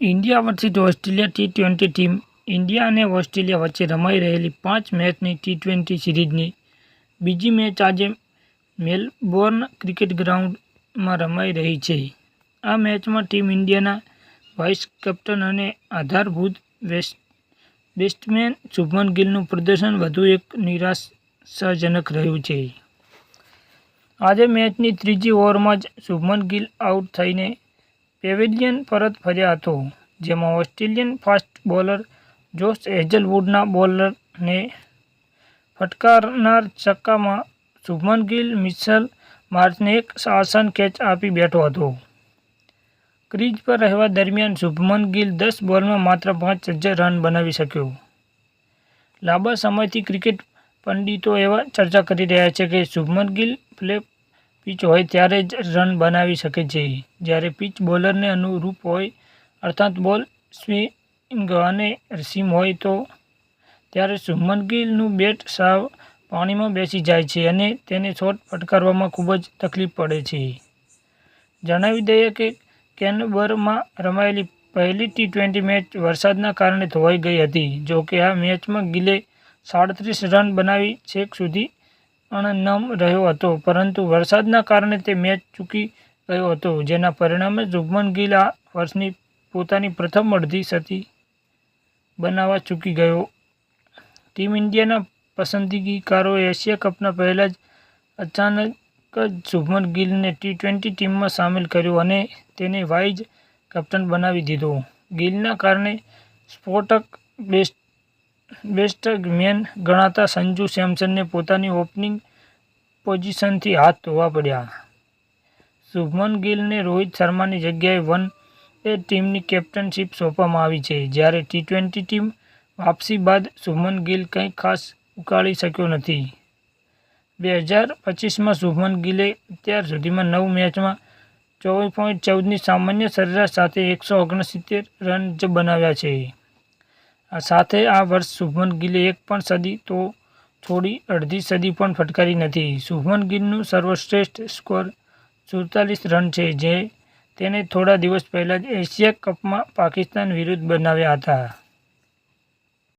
India versus Australia T twenty team India અને Australia વચ્ચે રમાઈ રહેલી પાંચ મેચની ટી ટ્વેન્ટી સિરીઝની બીજી મેચ આજે મેલબોર્ન ક્રિકેટ ગ્રાઉન્ડમાં રમાઈ રહી છે. આ મેચમાં ટીમ ઇન્ડિયાના વાઇસ કેપ્ટન અને આધારભૂત વેસ્ટ બેસ્ટમેન શુભમન ગિલનું પ્રદર્શન વધુ એક નિરાશાજનક રહ્યું છે. આજે મેચની ત્રીજી ઓવરમાં જ શુભમન ગિલ આઉટ થઈને પેવેલિયન પરત ફર્યા હતો, જેમાં ઓસ્ટ્રેલિયન ફાસ્ટ બોલર જોશ હેઝલવુડના બોલરને ફટકારનાર ચક્કામાં શુભમન ગિલ, મિશલ માર્ચને એક આસાન કેચ આપી બેઠો હતો. ક્રીઝ પર રહેવા દરમિયાન શુભમન ગિલ દસ બોલમાં માત્ર પાંચ હજાર રન બનાવી શક્યો. લાંબા સમયથી ક્રિકેટ પંડિતો એવા ચર્ચા કરી રહ્યા છે કે શુભમન ગિલ ફ્લેટ પિચ હોય ત્યારે જ રન બનાવી શકે છે. જ્યારે પિચ બોલરને અનુરૂપ હોય, અર્થાત બોલ, સ્વિંગ અને સીમ હોય તો ત્યારે શુભમન ગિલનું બેટ સાવ પાણીમાં બેસી જાય છે અને તેને શોટ ફટકારવામાં ખૂબ જ તકલીફ પડે છે. જણાવી દઈએ કે કેનબરમાં રમાયેલી પહેલી ટી ટ્વેન્ટી મેચ વરસાદના કારણે ધોવાઈ ગઈ હતી. જો કે આ મેચમાં ગિલે સાડત્રીસ રન બનાવી છેક સુધી અણનમ રહ્યો હતો, પરંતુ વરસાદના કારણે તે મેચ ચૂકી ગયો હતો, જેના પરિણામે શુભમન ગિલ આ વર્ષની પોતાની પ્રથમ અડધી સદી બનાવવા ચૂકી ગયો. ટીમ ઇન્ડિયાના પસંદગીકારોએ એશિયા કપના પહેલાં જ અચાનક જ શુભમન ગિલને ટી ટ્વેન્ટી ટીમમાં સામેલ કર્યો અને તેને વાઇઝ કેપ્ટન બનાવી દીધો. ગિલના કારણે સ્ફોટક બેસ્ટ બેટ્સમેન ગણાતા સંજુ સેમસનને પોતાની ઓપનિંગ પોઝિશનથી હાથ ધોવા પડ્યા. શુભમન ગિલને રોહિત શર્માની જગ્યાએ વન એ ટીમની કેપ્ટનશીપ સોંપવામાં આવી છે, જ્યારે ટી ટ્વેન્ટી ટીમ વાપસી બાદ શુભમન ગિલ કંઈ ખાસ ઉકાળી શક્યો નથી. બે હજાર પચીસમાં શુભમન ગિલે અત્યાર સુધીમાં નવ મેચમાં ચોવીસ પોઈન્ટ ચૌદની સામાન્ય સરેરાશ સાથે એકસો ઓગણસિત્તેર રન બનાવ્યા છે. સાથે આ વર્ષ શુભમન ગિલે એક પણ સદી તો થોડી અડધી સદી પણ ફટકારી નથી. શુભમન ગિલનું સર્વશ્રેષ્ઠ સ્કોર સુડતાલીસ રન છે, જે તેને થોડા દિવસ પહેલાં જ એશિયા કપમાં પાકિસ્તાન વિરુદ્ધ બનાવ્યા હતા.